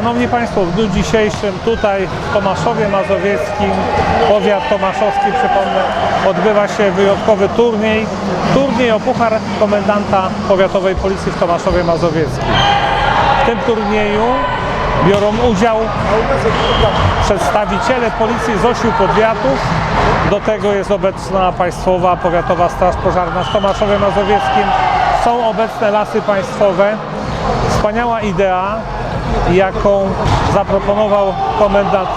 Szanowni Państwo, w dniu dzisiejszym tutaj w Tomaszowie Mazowieckim, powiat tomaszowski, przypomnę, odbywa się wyjątkowy turniej, turniej o Puchar Komendanta Powiatowej Policji w Tomaszowie Mazowieckim. W tym turnieju biorą udział przedstawiciele Policji z ośmiu powiatów. Do tego jest obecna Państwowa Powiatowa Straż Pożarna w Tomaszowie Mazowieckim. Są obecne lasy państwowe. Wspaniała idea, jaką zaproponował komendant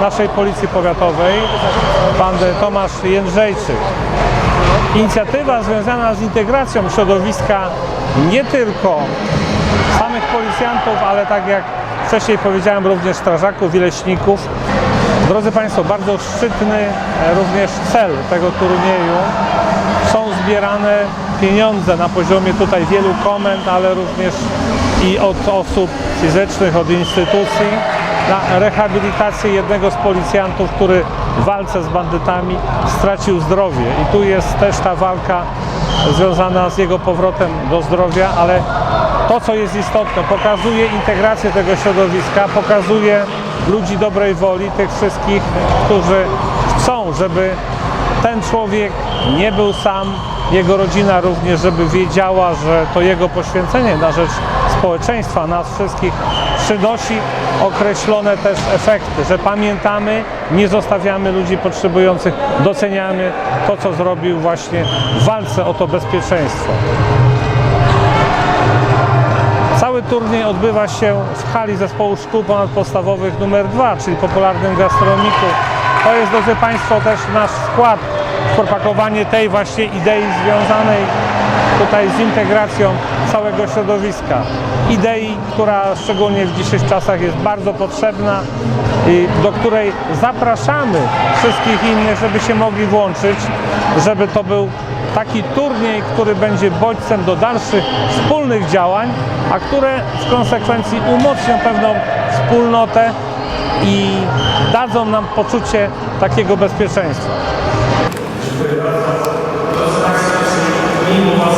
naszej Policji Powiatowej, pan Tomasz Jędrzejczyk. Inicjatywa związana z integracją środowiska nie tylko samych policjantów, ale tak jak wcześniej powiedziałem, również strażaków i leśników. Drodzy Państwo, bardzo szczytny również cel tego turnieju. Są zbierane pieniądze na poziomie tutaj wielu komend, ale również i od osób fizycznych, od instytucji na rehabilitację jednego z policjantów, który w walce z bandytami stracił zdrowie. I tu jest też ta walka związana z jego powrotem do zdrowia, ale to, co jest istotne, pokazuje integrację tego środowiska, pokazuje ludzi dobrej woli, tych wszystkich, którzy chcą, żeby ten człowiek nie był sam, jego rodzina również, żeby wiedziała, że to jego poświęcenie na rzecz społeczeństwa, nas wszystkich przynosi określone też efekty, że pamiętamy, nie zostawiamy ludzi potrzebujących, doceniamy to, co zrobił właśnie w walce o to bezpieczeństwo. Cały turniej odbywa się w hali zespołu szkół ponadpodstawowych numer 2, czyli popularnym gastronomiku. To jest, drodzy Państwo, też nasz wkład w propagowanie tej właśnie idei związanej tutaj z integracją całego środowiska. Idei, która szczególnie w dzisiejszych czasach jest bardzo potrzebna i do której zapraszamy wszystkich innych, żeby się mogli włączyć, żeby to był taki turniej, który będzie bodźcem do dalszych wspólnych działań, a które w konsekwencji umocnią pewną wspólnotę i dadzą nam poczucie takiego bezpieczeństwa. Dziękuję bardzo. Drodzy Państwo, mimo Was